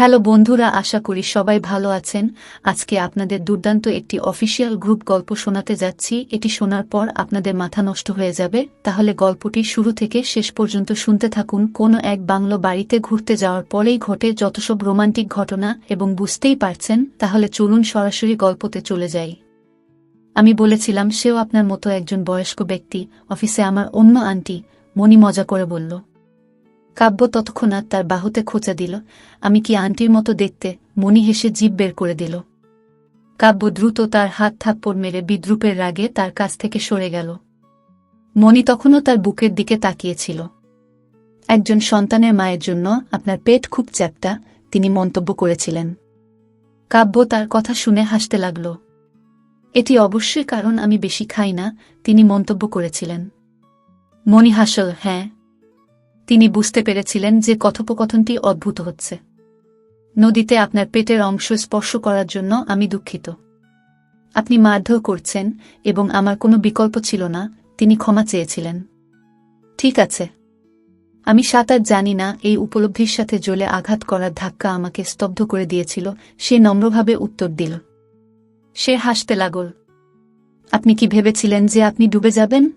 Hello বন্ধুরা, আশা করি সবাই ভালো আছেন। আজকে আপনাদের দুর্দান্ত একটি অফিসিয়াল গ্রুপ গল্প শোনাতে যাচ্ছি। এটি শোনার পর আপনাদের মাথা নষ্ট হয়ে যাবে। তাহলে গল্পটি শুরু থেকে শেষ পর্যন্ত শুনতে থাকুন। কোনো এক বাংলো বাড়িতে ঘুরতে যাওয়ার পরেই ঘটে যত সব রোমান্টিক ঘটনা এবং বুঝতেই পারছেন, তাহলে চলুন সরাসরি গল্পতে চলে যাই। আমি বলেছিলাম, সেও আপনার মতো একজন বয়স্ক ব্যক্তি। অফিসে আমার অন্য আন্টি মনি মজা করে বলল কাব্য তৎক্ষণাৎ তার বাহুতে খোঁচা দিল। আমি কি আন্টির মতো দেখতে? মনি হেসে জিভ বের করে দিল। কাব্য দ্রুত তার হাত থাপ্পড় মেরে বিদ্রুপের রাগে তার কাছ থেকে সরে গেল। মনি তখনও তার বুকের দিকে তাকিয়েছিল। একজন সন্তানের মায়ের জন্য আপনার পেট খুব চ্যাপ্টা, তিনি মন্তব্য করেছিলেন। কাব্য তার কথা শুনে হাসতে লাগল। এটি অবশ্যই কারণ আমি বেশি খাই না, তিনি মন্তব্য করেছিলেন। মনি হাসল হ্যাঁ তিনি বুঝতে পেরেছিলেন যে কথোপকথনটি অদ্ভুত হচ্ছে। নদীতে আপনার পেটের অংশ স্পর্শ করার জন্য আমি দুঃখিত। আপনি মারধর করছেন এবং আমার কোনো বিকল্প ছিল না, তিনি ক্ষমা চেয়েছিলেন। ঠিক আছে। আমি সাঁতার জানি না, এই উপলব্ধির সাথে জ্বলে আঘাত করার ধাক্কা আমাকে স্তব্ধ করে দিয়েছিল, সে নম্রভাবে উত্তর দিল। সে হাসতে লাগল। আপনি কি ভেবেছিলেন যে আপনি ডুবে যাবেন?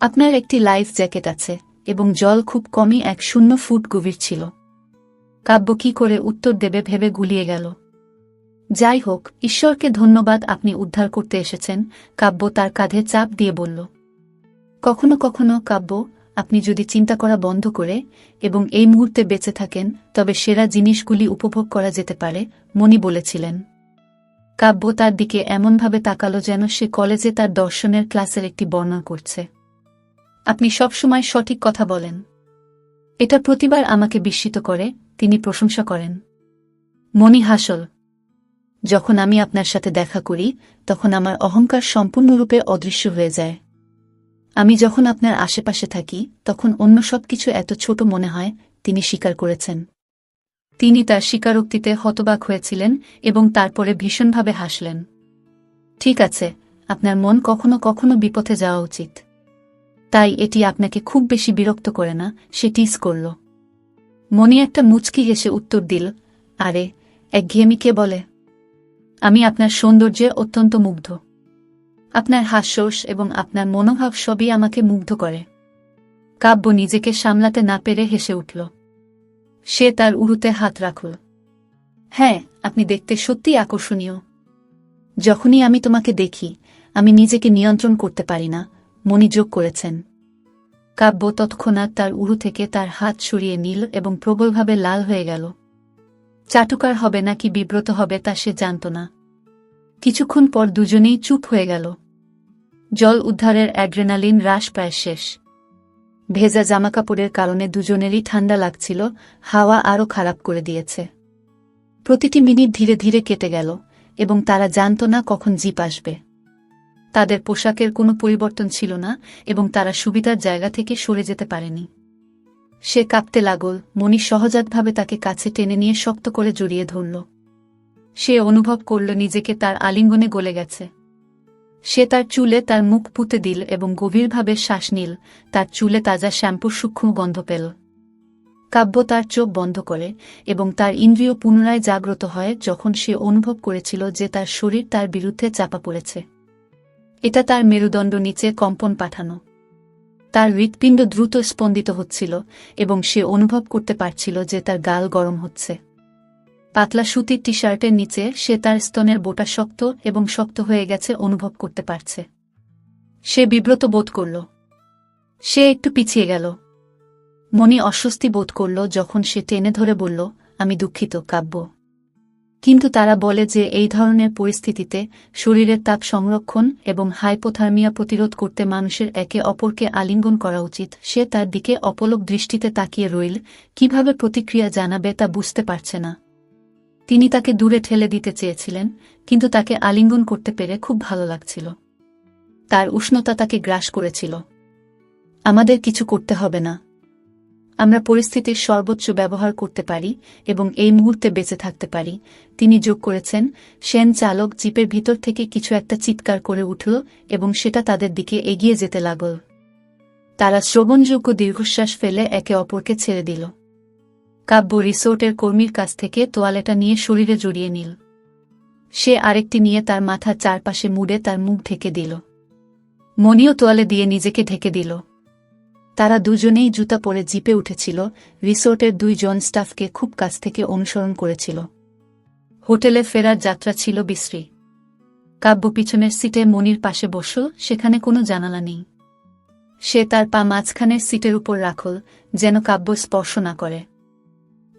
আপনার একটি লাইফ জ্যাকেট আছে। এবং জল খুব কমই এক শূন্য ফুট গভীর ছিল। কাব্য কি করে উত্তর দেবে ভেবে গুলিয়ে গেল। যাই হোক, ঈশ্বরকে ধন্যবাদ আপনি উদ্ধার করতে এসেছেন, কাব্য তার কাঁধে চাপ দিয়ে বলল। কখনো কখনো, কাব্য, আপনি যদি চিন্তা করা বন্ধ করে এবং এই মুহূর্তে বেঁচে থাকেন, তবে সেরা জিনিসগুলি উপভোগ করা যেতে পারে, মনি বলেছিলেন। কাব্য তার দিকে এমনভাবে তাকালো যেন সে কলেজে তার দর্শনের ক্লাসের একটি বর্ণনা করছে। আপনি সবসময় সঠিক কথা বলেন। এটা প্রতিবার আমাকে বিস্মিত করে, তিনি প্রশংসা করেন। মনি হাসল, যখন আমি আপনার সাথে দেখা করি, তখন আমার অহংকার সম্পূর্ণরূপে অদৃশ্য হয়ে যায়। আমি যখন আপনার আশেপাশে থাকি, তখন অন্য সব কিছু এত ছোট মনে হয়, তিনি স্বীকার করেছেন। তিনি তার স্বীকারোক্তিতে হতবাক হয়েছিলেন এবং তারপরে ভীষণভাবে হাসলেন। ঠিক আছে, আপনার মন কখনো কখনো বিপথে যাওয়া উচিত। তাই এটি আপনাকে খুব বেশি বিরক্ত করে না, সে টিস করল। মনি একটা মুচকি হেসে উত্তর দিল, আরে একঘেয়েমি কে বলে? আমি আপনার সৌন্দর্যে অত্যন্ত মুগ্ধ। আপনার হাস্যস এবং আপনার মনোভাব সবই আমাকে মুগ্ধ করে। কাব্য নিজেকে সামলাতে না পেরে হেসে উঠল। সে তার উরুতে হাত রাখল। হ্যাঁ আপনি দেখতে সত্যিই আকর্ষণীয়। যখনই আমি তোমাকে দেখি, আমি নিজেকে নিয়ন্ত্রণ করতে পারি না মনি যোগ করেছেন। কাব্য তৎক্ষণাৎ তার উরু থেকে তার হাত সরিয়ে নিল এবং প্রবলভাবে লাল হয়ে গেল। চাটুকার হবে নাকি বিব্রত হবে তা সে জানত না। কিছুক্ষণ পর দুজনেই চুপ হয়ে গেল। জল উদ্ধারের অ্যাড্রেনালিন হ্রাস প্রায় শেষ। ভেজা জামাকাপড়ের কারণে দুজনেরই ঠান্ডা লাগছিল, হাওয়া আরও খারাপ করে দিয়েছে। প্রতিটি মিনিট ধীরে ধীরে কেটে গেল, এবং তারা জানত না কখন জিপ আসবে। তাদের পোশাকের কোনো পরিবর্তন ছিল না এবং তারা সুবিধার জায়গা থেকে সরে যেতে পারেনি। সে কাঁপতে লাগল, মনি সহজাতভাবে তাকে কাছে টেনে নিয়ে শক্ত করে জড়িয়ে ধরল। সে অনুভব করল নিজেকে তার আলিঙ্গনে গলে গেছে। সে তার চুলে তার মুখ পুঁতে দিল এবং গভীরভাবে শ্বাস নিল, তার চুলে তাজা শ্যাম্পুর সূক্ষ্ম গন্ধ পেল। কাব্য তার চোখ বন্ধ করে এবং তার ইন্দ্রিয় পুনরায় জাগ্রত হয় যখন সে অনুভব করেছিল যে তার শরীর তার বিরুদ্ধে চাপা পড়েছে। এটা তার মেরুদণ্ড নিচে কম্পন পাঠানো। তার হৃৎপিণ্ড দ্রুত স্পন্দিত হচ্ছিল এবং সে অনুভব করতে পারছিল যে তার গাল গরম হচ্ছে। পাতলা সুতির টি শার্টের নিচে সে তার স্তনের বোটা শক্ত এবং শক্ত হয়ে গেছে অনুভব করতে পারছে। সে বিব্রত বোধ করল। সে একটু পিছিয়ে গেল। মনি অস্বস্তি বোধ করল যখন সে টেনে ধরে বলল, আমি দুঃখিত, কাব্য। কিন্তু তারা বলে যে এই ধরনের পরিস্থিতিতে শরীরের তাপ সংরক্ষণ এবং হাইপোথার্মিয়া প্রতিরোধ করতে মানুষের একে অপরকে আলিঙ্গন করা উচিত। সে তার দিকে অপলক দৃষ্টিতে তাকিয়ে রইল, কীভাবে প্রতিক্রিয়া জানাবে তা বুঝতে পারছে না। তিনি তাকে দূরে ঠেলে দিতে চেয়েছিলেন, কিন্তু তাকে আলিঙ্গন করতে পেরে খুব ভালো লাগছিল। তার উষ্ণতা তাকে গ্রাস করেছিল। আমাদের কিছু করতে হবে না। আমরা পরিস্থিতির সর্বোচ্চ ব্যবহার করতে পারি এবং এই মুহূর্তে বেঁচে থাকতে পারি। তিনি যোগ করেছেন, সেন চালক জিপের ভিতর থেকে কিছু একটা চিৎকার করে উঠল এবং সেটা তাদের দিকে এগিয়ে যেতে লাগল। তারা শ্রবণযোগ্য দীর্ঘশ্বাস ফেলে একে অপরকে ছেড়ে দিল। কাব্য রিসোর্টের কর্মীর কাছ থেকে তোয়ালেটা নিয়ে শরীরে জড়িয়ে নিল। সে আরেকটি নিয়ে তার মাথার চারপাশে মুড়ে তার মুখ ঢেকে দিল। মনিও তোয়ালে দিয়ে নিজেকে ঢেকে দিল। তারা দুজনেই জুতা পরে জিপে উঠেছিল, রিসোর্টের দুইজন স্টাফকে খুব কাছ থেকে অনুসরণ করেছিল। হোটেলে ফেরার যাত্রা ছিল বিশ্রী। কাব্য পিছনের সিটে মনির পাশে বসল, সেখানে কোনো জানালা নেই। সে তার পা মাঝখানের সিটের উপর রাখল, যেন কাব্য স্পর্শ না করে।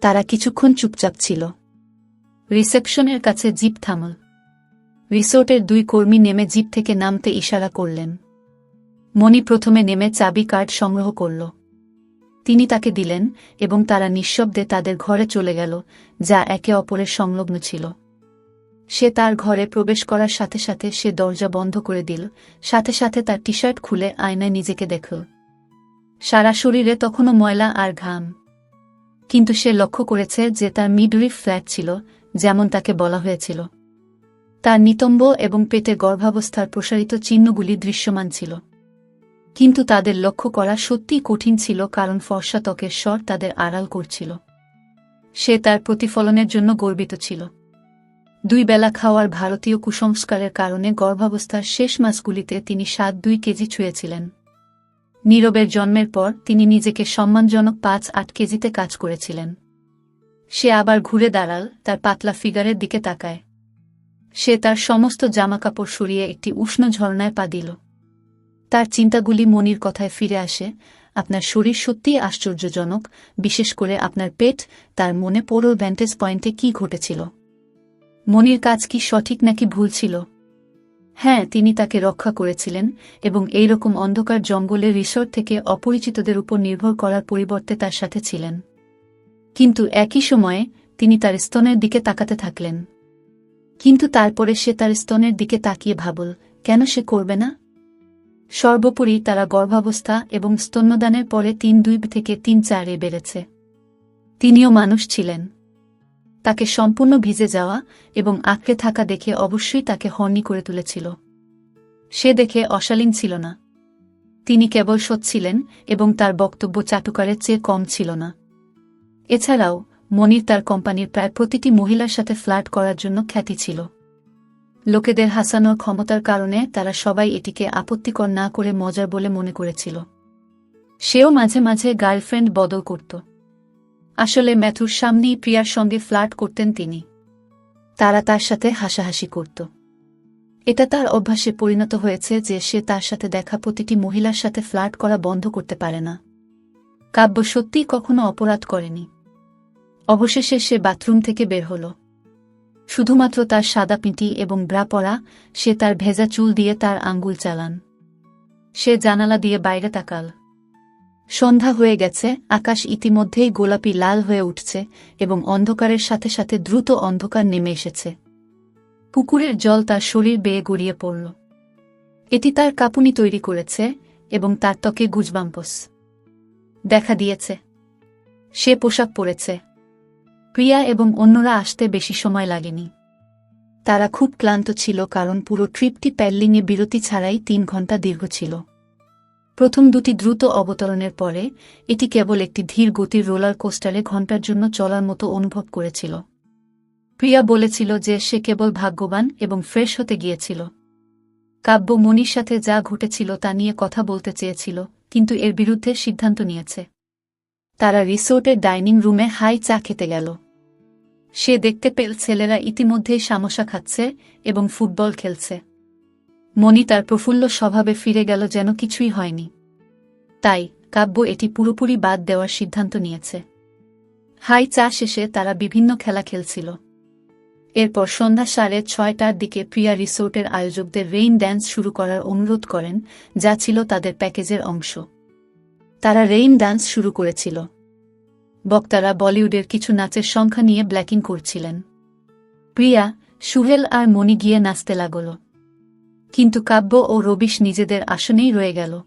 তারা কিছুক্ষণ চুপচাপ ছিল। রিসেপশনের কাছে জিপ থামল। রিসোর্টের দুই কর্মী নেমে জিপ থেকে নামতে ইশারা করলেন। মণি প্রথমে নেমে চাবি কার্ড সংগ্রহ করল। তিনি তাকে দিলেন এবং তারা নিঃশব্দে তাদের ঘরে চলে গেল, যা একে অপরের সংলগ্ন ছিল। সে তার ঘরে প্রবেশ করার সাথে সাথে সে দরজা বন্ধ করে দিল, সাথে সাথে তার টি শার্ট খুলে আয়নায় নিজেকে দেখল। সারা শরীরে তখনও ময়লা আর ঘাম। কিন্তু সে লক্ষ্য করেছে যে তার মিডরিফ ফ্ল্যাট ছিল, যেমন তাকে বলা হয়েছিল। তার নিতম্ব এবং পেটে গর্ভাবস্থার প্রসারিত চিহ্নগুলি দৃশ্যমান ছিল। কিন্তু তাদের লক্ষ্য করা সত্যিই কঠিন ছিল কারণ ফর্সা ত্বকের স্বর তাদের আড়াল করছিল। সে তার প্রতিফলনের জন্য গর্বিত ছিল। দুই বেলা খাওয়ার ভারতীয় কুসংস্কারের কারণে গর্ভাবস্থার শেষ মাসগুলিতে তিনি সাত দুই কেজি ছুঁয়েছিলেন। নীরবের জন্মের পর তিনি নিজেকে সম্মানজনক পাঁচ আট কেজিতে কাজ করেছিলেন। সে আবার ঘুরে দাঁড়াল তার পাতলা ফিগারের দিকে তাকায়। সে তার সমস্ত জামাকাপড় সরিয়ে একটি উষ্ণ ঝর্ণায় পা দিল। তার চিন্তাগুলি মনির কথায় ফিরে আসে, আপনার শরীর সত্যিই আশ্চর্যজনক, বিশেষ করে আপনার পেট, তার মনে পড়ো ভ্যান্টেজ পয়েন্টে কি ঘটেছিল। মনির কাজ কি সঠিক নাকি ভুল ছিল? হ্যাঁ তিনি তাকে রক্ষা করেছিলেন এবং এই রকম অন্ধকার জঙ্গলে রিসোর্ট থেকে অপরিচিতদের উপর নির্ভর করার পরিবর্তে তার সাথে ছিলেন। কিন্তু একই সময়ে, তিনি তার স্তনের দিকে তাকাতে থাকলেন। কিন্তু তারপরে সে তার স্তনের দিকে তাকিয়ে ভাবল, কেন সে করবে না? সর্বোপরি তারা গর্ভাবস্থা এবং স্তন্যদানের পরে তিন দুই থেকে তিন চারে বেড়েছে। তিনিও মানুষ ছিলেন। তাকে সম্পূর্ণ ভিজে যাওয়া এবং আঁকড়ে থাকা দেখে অবশ্যই তাকে হর্নি করে তুলেছিল। সে দেখে অশালীন ছিল না। তিনি কেবল সচ্ছিলেন এবং তার বক্তব্য চাটুকারের চেয়ে কম ছিল না। এছাড়াও, মনির তার কোম্পানির প্রায় প্রতিটি মহিলার সাথে ফ্ল্যাট করার জন্য খ্যাতি ছিল। লোকেদের হাসানোর ক্ষমতার কারণে তারা সবাই এটিকে আপত্তিকর না করে মজার বলে মনে করেছিল। সেও মাঝে মাঝে গার্লফ্রেন্ড বদল করত। আসলে ম্যাথুর সামনেই প্রিয়ার সঙ্গে ফ্লার্ট করতেন তিনি। তারা তার সাথে হাসাহাসি করত। এটা তার অভ্যাসে পরিণত হয়েছে যে সে তার সাথে দেখা প্রতিটি মহিলার সাথে ফ্লার্ট করা বন্ধ করতে পারে না। কাব্য সত্যিই কখনো অপরাধ করেনি। অবশেষে সে বাথরুম থেকে বের হল। শুধুমাত্র তার সাদা পিঁটি এবং ব্রা পরা, সে তার ভেজা চুল দিয়ে তার আঙ্গুল চালান। সে জানালা দিয়ে বাইরে তাকাল। সন্ধ্যা হয়ে গেছে, আকাশ ইতিমধ্যেই গোলাপি লাল হয়ে উঠছে এবং অন্ধকারের সাথে সাথে দ্রুত অন্ধকার নেমে এসেছে। পুকুরের জল তার শরীর বেয়ে গড়িয়ে পড়ল। এটি তার কাপুনি তৈরি করেছে এবং তার ত্বকে গুজবাম্পস। দেখা দিয়েছে। সে পোশাক পরেছে। প্রিয়া এবং অন্যরা আসতে বেশি সময় লাগেনি। তারা খুব ক্লান্ত ছিল কারণ পুরো ট্রিপটি প্যাল্লিংয়ে বিরতি ছাড়াই তিন ঘণ্টা দীর্ঘ ছিল। প্রথম দুটি দ্রুত অবতরণের পরে, এটি কেবল একটি ধীর গতির রোলার কোস্টারে ঘণ্টার জন্য চলার মতো অনুভব করেছিল। প্রিয়া বলেছিল যে সে কেবল ভাগ্যবান এবং ফ্রেশ হতে গিয়েছিল। কাব্য মনির সাথে যা ঘটেছিল তা নিয়ে কথা বলতে চেয়েছিল, কিন্তু এর বিরুদ্ধে সিদ্ধান্ত নিয়েছে। তারা রিসোর্টের ডাইনিং রুমে হাই চা খেতে গেল। সে দেখতে পেল ছেলেরা ইতিমধ্যেই সামোসা খাচ্ছে এবং ফুটবল খেলছে। মনি তার প্রফুল্ল স্বভাবে ফিরে গেল যেন কিছুই হয়নি। তাই কাব্য এটি পুরোপুরি বাদ দেওয়ার সিদ্ধান্ত নিয়েছে। হাই চা শেষে তারা বিভিন্ন খেলা খেলছিল। এরপর সন্ধ্যা সাড়ে ছয়টার দিকে প্রিয়া রিসোর্টের আয়োজকদের রেইন ড্যান্স শুরু করার অনুরোধ করেন, যা ছিল তাদের প্যাকেজের অংশ। তারা রেইন ডান্স শুরু করেছিল। বক্তারা বলিউডের কিছু নাচের সংখ্যা নিয়ে ব্ল্যাকিং করছিলেন। প্রিয়া, সুহেল আর মনি গিয়ে নাচতে লাগল। কিন্তু কাব্য ও রবিশ নিজেদের আসনেই রয়ে গেল।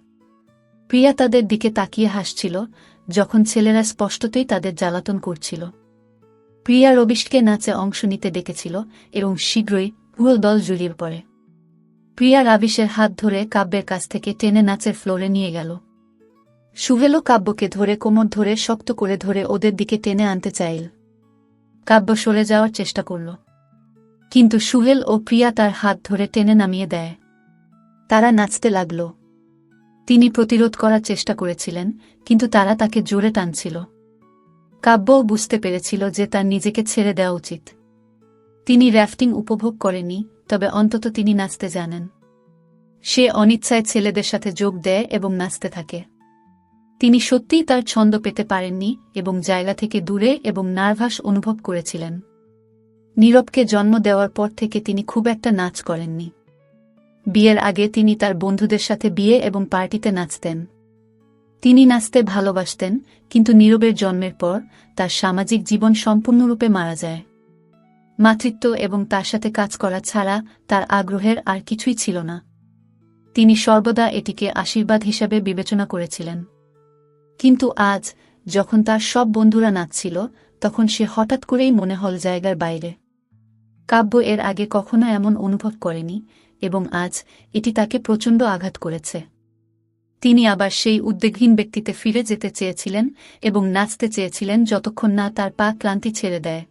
প্রিয়া তাদের দিকে তাকিয়ে হাসছিল, যখন ছেলেরা স্পষ্টতই তাদের জ্বালাতন করছিল। প্রিয়া রবিশকে নাচে অংশ নিতে ডেকেছিল এবং শীঘ্রই পুরো দল জড়িয়ে পড়ে। প্রিয়া রাবিশের হাত ধরে কাব্যের কাছ থেকে টেনে নাচের ফ্লোরে নিয়ে গেল। সুহেলও কাব্যকে ধরে কোমর ধরে শক্ত করে ধরে ওদের দিকে টেনে আনতে চাইল। কাব্য সরে যাওয়ার চেষ্টা করল। কিন্তু সুহেল ও প্রিয়া তার হাত ধরে টেনে নামিয়ে দেয়। তারা নাচতে লাগল। তিনি প্রতিরোধ করার চেষ্টা করেছিলেন, কিন্তু তারা তাকে জোরে টানছিল। কাব্যও বুঝতে পেরেছিল যে তার নিজেকে ছেড়ে দেওয়া উচিত। তিনি র্যাফটিং উপভোগ করেনি তবে অন্তত তিনি নাচতে জানেন। সে অনিচ্ছায় ছেলেদের সাথে যোগ দেয় এবং নাচতে থাকে। তিনি সত্যিই তার ছন্দ পেতে পারেননি এবং জায়গা থেকে দূরে এবং নার্ভাস অনুভব করেছিলেন। নীরবকে জন্ম দেওয়ার পর থেকে তিনি খুব একটা নাচ করেননি। বিয়ের আগে তিনি তার বন্ধুদের সাথে বিয়ে এবং পার্টিতে নাচতেন। তিনি নাচতে ভালোবাসতেন, কিন্তু নীরবের জন্মের পর তার সামাজিক জীবন সম্পূর্ণরূপে মারা যায়। মাতৃত্ব এবং তার সাথে কাজ করা ছাড়া তার আগ্রহের আর কিছুই ছিল না। তিনি সর্বদা এটিকে আশীর্বাদ হিসাবে বিবেচনা করেছিলেন। কিন্তু আজ, যখন তার সব বন্ধুরা নাচছিল, তখন সে হঠাৎ করেই মনে হল জায়গার বাইরে। কাব্য এর আগে কখনো এমন অনুভব করেনি, এবং আজ এটি তাকে প্রচণ্ড আঘাত করেছে। তিনি আবার সেই উদ্বেগহীন ব্যক্তিতে ফিরে যেতে চেয়েছিলেন এবং নাচতে চেয়েছিলেন যতক্ষণ না তার পা ক্লান্তি ছেড়ে দেয়।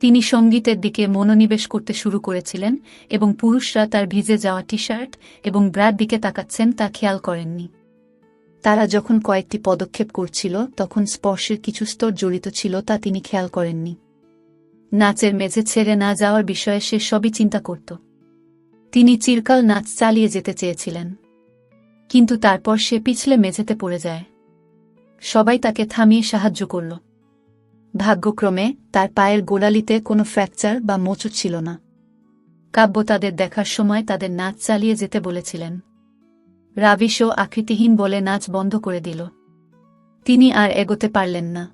তিনি সঙ্গীতের দিকে মনোনিবেশ করতে শুরু করেছিলেন এবং পুরুষরা তার ভিজে যাওয়া টি শার্ট এবং ব্রার দিকে তাকাচ্ছেন তা খেয়াল করেননি। তারা যখন কয়েকটি পদক্ষেপ করছিল, তখন স্পর্শের কিছু স্তর জড়িত ছিল তা তিনি খেয়াল করেননি। নাচের মেঝে ছেড়ে না যাওয়ার বিষয়ে সে সবই চিন্তা করত। তিনি চিরকাল নাচ চালিয়ে যেতে চেয়েছিলেন। কিন্তু তারপর সে পিছলে মেঝেতে পড়ে যায়। সবাই তাকে থামিয়ে সাহায্য করল। ভাগ্যক্রমে, তার পায়ের গোড়ালিতে কোনো ফ্র্যাকচার বা মোচড় ছিল না। কাব্য তাদের দেখার সময় তাদের নাচ চালিয়ে যেতে বলেছিলেন। রাবিশও আকৃতিহীন বলে নাচ বন্ধ করে দিল। তিনি আর এগোতে পারলেন না।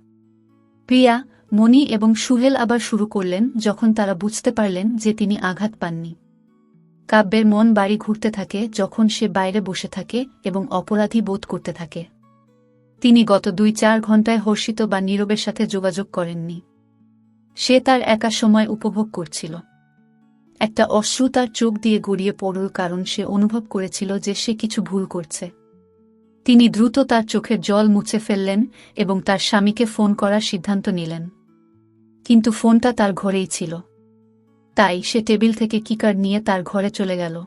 প্রিয়া, মণি এবং সুহেল আবার শুরু করলেন যখন তারা বুঝতে পারলেন যে তিনি আঘাত পাননি। কাব্যের মন বাড়ি ঘুরতে থাকে যখন সে বাইরে বসে থাকে এবং অপরাধী বোধ করতে থাকে। তিনি গত দুই চার ঘন্টায় হর্ষিত বা নীরবের সাথে যোগাযোগ করেননি। সে তার একা সময় উপভোগ করছিল। একটা অশ্রু তার চোখ দিয়ে গড়িয়ে পড়ল কারণ সে অনুভব করেছিল যে সে কিছু ভুল করছে। তিনি দ্রুত তার চোখের জল মুছে ফেললেন এবং তার স্বামীকে ফোন করার সিদ্ধান্ত নিলেন। কিন্তু ফোনটা তার ঘরেই ছিল। তাই সে টেবিল থেকে কিকার নিয়ে তার ঘরে চলে গেল।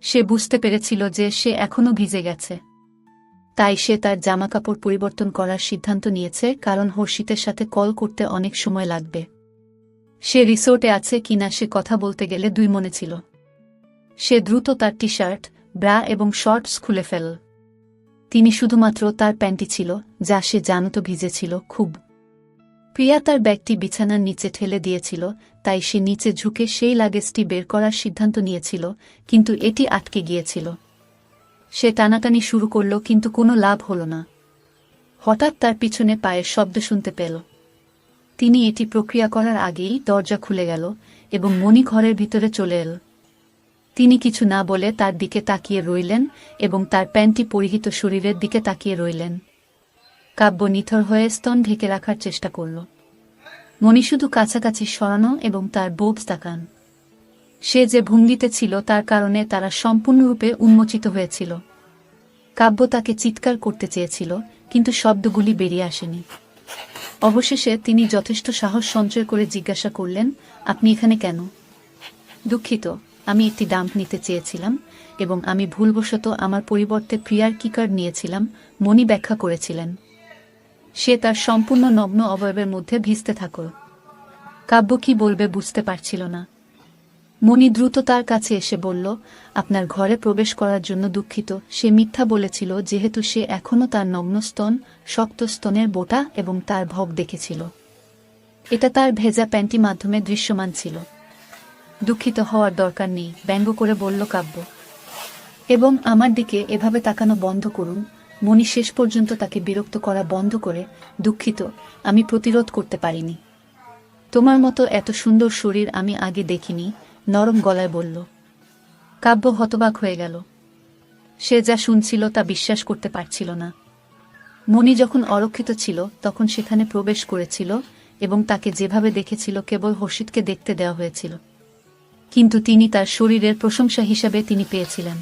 সে বুঝতে পেরেছিল যে সে এখনও ভিজে গেছে। তাই সে তার জামাকাপড় পরিবর্তন করার সিদ্ধান্ত নিয়েছে কারণ হর্ষিতের সাথে কল করতে অনেক সময় লাগবে। সে রিসোর্টে আছে কিনা সে কথা বলতে গেলে দুই মনে ছিল। সে দ্রুত তার টি শার্ট ব্রা এবং শর্টস খুলে ফেল। তিনি শুধুমাত্র তার প্যান্টি ছিল, যা সে জানত ভিজেছিল খুব। প্রিয়া তার ব্যাগটি বিছানার নিচে ঠেলে দিয়েছিল, তাই সে নিচে ঝুঁকে সেই লাগেজটি বের করার সিদ্ধান্ত নিয়েছিল, কিন্তু এটি আটকে গিয়েছিল। সে টানাটানি শুরু করল, কিন্তু কোনো লাভ হল না। হঠাৎ তার পিছনে পায়ের শব্দ শুনতে পেল। তিনি এটি প্রক্রিয়া করার আগেই দরজা খুলে গেল এবং মণি ঘরের ভিতরে চলে এল। তিনি কিছু না বলে তার দিকে তাকিয়ে রইলেন এবং তার প্যান্টি পরিহিত শরীরের দিকে তাকিয়ে রইলেন। কাব্য নিথর হয়ে স্তন ঢেকে রাখার চেষ্টা করল। মণি শুধু কাছাকাছি সরানো এবং তার বোবস তাকান। সে যে ভঙ্গিতে ছিল তার কারণে তারা সম্পূর্ণরূপে উন্মোচিত হয়েছিল। কাব্য তাকে চিৎকার করতে চেয়েছিল, কিন্তু শব্দগুলি বেরিয়ে আসেনি। অবশেষে তিনি যথেষ্ট সাহস সঞ্চয় করে জিজ্ঞাসা করলেন, আপনি এখানে কেন? দুঃখিত, আমি একটি ডাম্প নিতে চেয়েছিলাম এবং আমি ভুলবশত আমার পরিবর্তে প্রিয়ার কিকার নিয়েছিলাম, মনি ব্যাখ্যা করেছিলেন। সে তার সম্পূর্ণ নগ্ন অবয়বের মধ্যে ভিজতে থাকল। কাব্য কি বলবে বুঝতে পারছিল না। মণি দ্রুত তার কাছে এসে বলল, আপনার ঘরে প্রবেশ করার জন্য দুঃখিত। সে মিথ্যা বলেছিল, যেহেতু সে এখনও তার নগ্ন স্তন, শক্ত স্তনের বোটা এবং তার ভব দেখেছিল। এটা তার ভেজা প্যান্টি মাধ্যমে দৃশ্যমান ছিল। দুঃখিত হওয়ার দরকার নেই, ব্যঙ্গ করে বলল কাব্য। এবং আমার দিকে এভাবে তাকানো বন্ধ করুন। মণি শেষ পর্যন্ত তাকে বিরক্ত করা বন্ধ করে, দুঃখিত, আমি প্রতিরোধ করতে পারিনি। তোমার মতো এত সুন্দর শরীর আমি আগে দেখিনি। নরম গলায় বলল, কাব্য হতবাক হয়ে গেল। সে যা শুনছিল তা বিশ্বাস করতে পারছিল না। মণি যখন অরক্ষিত ছিল, তখন সেখানে প্রবেশ করেছিল এবং তাকে যেভাবে দেখেছিল কেবল হর্ষিতকে দেখতে দেওয়া হয়েছিল। কিন্তু তিনি তার শরীরের প্রশংসা হিসাবে তিনি পেয়েছিলেন।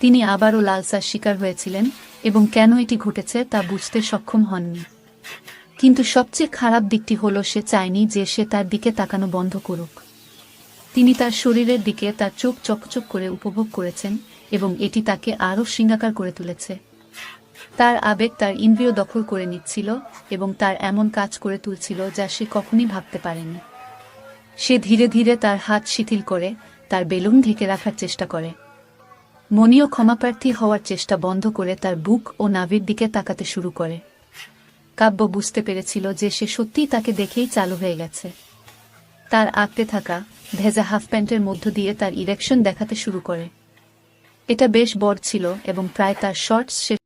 তিনি আবারও লালসার শিকার হয়েছিলেন এবং কেন এটি ঘটেছে তা বুঝতে সক্ষম হননি। কিন্তু সবচেয়ে খারাপ দিকটি হলো সে চায়নি যে সে তার দিকে তাকানো বন্ধ করুক। তিনি তার শরীরের দিকে তার চোখ চকচক করে উপভোগ করেছেন এবং এটি তাকে আরও শৃঙ্গাকার করে তুলেছে। তার আবেগ তার ইন্দ্রিয় দখল করে নিচ্ছিল এবং তার এমন কাজ করে তুলছিল যা সে কখনই ভাবতে পারেনি। সে ধীরে ধীরে তার হাত শিথিল করে তার বেলুন ঢেকে রাখার চেষ্টা করে। মনীয় ক্ষমাপ্রার্থী হওয়ার চেষ্টা বন্ধ করে তার বুক ও নাভির দিকে তাকাতে শুরু করে। কাব্য বুঝতে পেরেছিল যে সে সত্যিই তাকে দেখেই চালু হয়ে গেছে। তার আঁকতে থাকা ভেজা হাফ প্যান্টের মধ্য দিয়ে তার ইরেকশন দেখাতে শুরু করে। এটা বেশ বড় ছিল এবং প্রায় তার শর্টস শেষ